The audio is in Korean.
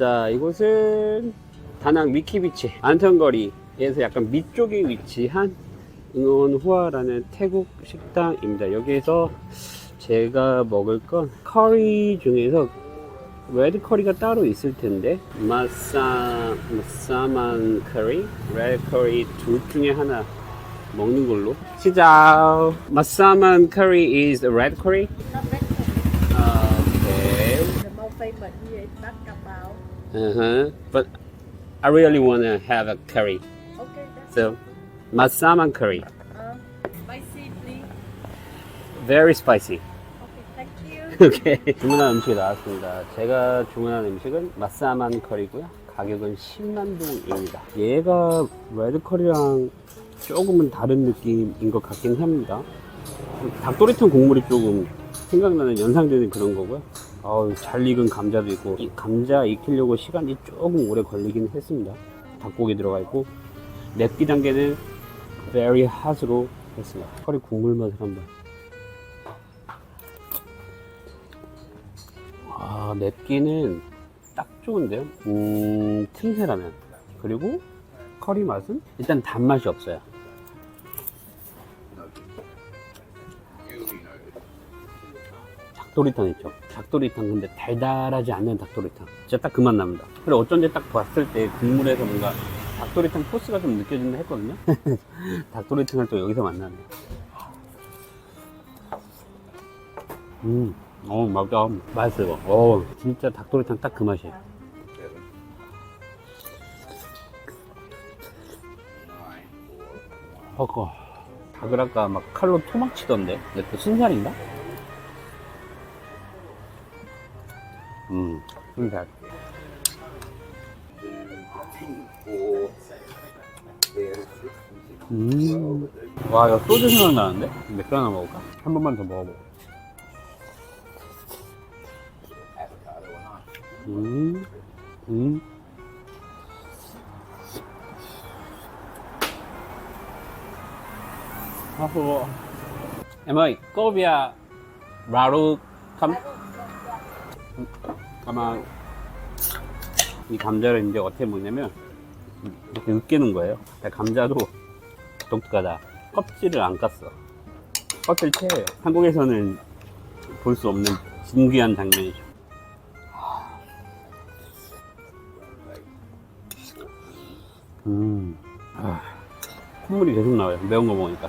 자, 이곳은 다낭 미키비치 안턴거리에서 약간 밑쪽에 위치한 응원후아라는 태국 식당입니다. 여기에서 제가 먹을 건 커리 중에서 레드 커리가 따로 있을 텐데 마사 마사만 커리, 레드 커리 둘 중에 하나 먹는 걸로. 시작. 마사만 커리 is red curry. Not bad. Okay. The most famous here is Bát Cà Bao. Uh-huh. But I really want to have a curry. Okay, that's So, masaman curry. uh, spicy, please. Very spicy. Okay, thank you. 오케이. 주문한 음식이 나왔습니다. 제가 주문한 음식은 마사만 커리고요. 가격은 10만 동입니다. 얘가 레드 커리랑 조금은 다른 느낌인 것 같긴 합니다. 닭도리탕 국물이 조금 생각나는 연상되는 그런 거고요. 어우, 잘 익은 감자도 있고 이 감자 익히려고 시간이 조금 오래 걸리긴 했습니다. 닭고기 들어가 있고 맵기 단계는 very hot으로 했습니다. 커리 국물 맛을 한번. 아, 맵기는 딱 좋은데요? 음, 틈새라면. 그리고 커리 맛은 일단 단맛이 없어요. 닭도리탕 있죠? 닭도리탕 근데 달달하지 않는 닭도리탕. 진짜 딱 그 맛 납니다. 그리고 어쩐지 딱 봤을 때 국물에서 뭔가 닭도리탕 포스가 좀 느껴진다 했거든요? 닭도리탕을 또 여기서 만나네요. 음, 어, 맞다. 맛있어요. 어, 진짜 닭도리탕 딱 그 맛이에요. 허거. 닭을 아까 막 칼로 토막 치던데? 근데 그 순살인가? 음, 순살. 음. 와, 이거 소주 생각나는데? 맥주 하나 먹을까? 한 번만 더 먹어보고. 음, 음. 아호. Em ơi, có bia raru không? 아마 이 감자를 이제 어떻게 먹냐면 이렇게 으깨는 거예요. 감자도 독특하다. 껍질을 안 깠어. 껍질 채예요. 한국에서는 볼 수 없는 진귀한 장면이죠. 음, 아, 콧물이 계속 나와요. 매운 거 먹으니까.